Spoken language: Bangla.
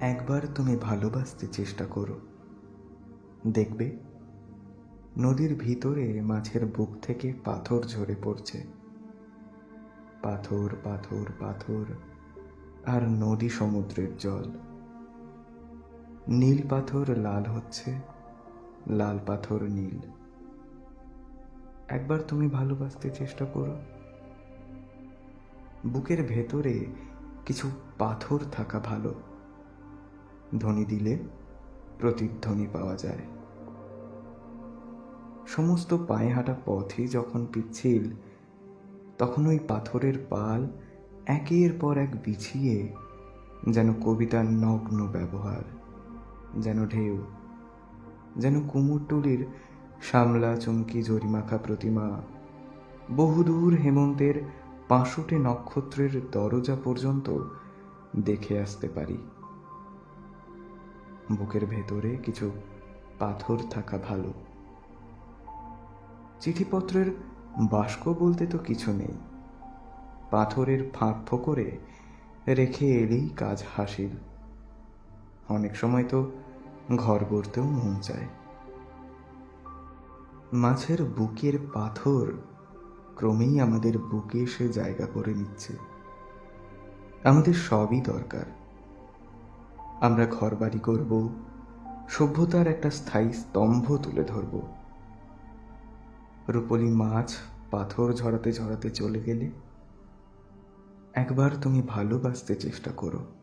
একবার তুমি ভালোবাসতে চেষ্টা করো। দেখবে, নদীর ভিতরে মাছের বুক থেকে পাথর ঝরে পড়ছে। পাথর পাথর পাথর, আর নদী সমুদ্রের জল। নীল পাথর লাল হচ্ছে, লাল পাথর নীল। একবার তুমি ভালোবাসতে চেষ্টা করো। বুকের ভেতরে কিছু পাথর থাকা ভালো। ধ্বনি দিলে প্রতিধ্বনি পাওয়া যায়। সমস্ত পায়ে হাঁটা পথই যখন পিচ্ছিল, তখন ওই পাথরের পাল একের পর এক বিছিয়ে যেন কবিতার নগ্ন ব্যবহার, যেন ঢেউ, যেন কুমোরটুলির সামলা চুমকি জরিমাখা প্রতিমা, বহুদূর হেমন্তের পাঁশুটে নক্ষত্রের দরজা পর্যন্ত দেখে আসতে পারি। বুকের ভেতরে কিছু পাথর থাকা ভালো। চিঠিপত্রের বাস্ক বলতে তো কিছু নেই। পাথরের ফাঁক ফোকরে রেখে এলেই কাজ হাসিল। অনেক সময় তো ঘর গড়তেও মন চায়। মাছের বুকের পাথর ক্রমেই আমাদের বুকে এসে জায়গা করে নিচ্ছে। আমাদের সবই দরকার। আমরা ঘরবাড়ি করব, সভ্যতার একটা স্থায়ী স্তম্ভ তুলে ধরব। রূপলি মাছ পাথর ঝরাতে ঝরাতে চলে গেলে একবার তুমি ভালোবাসতে চেষ্টা করো।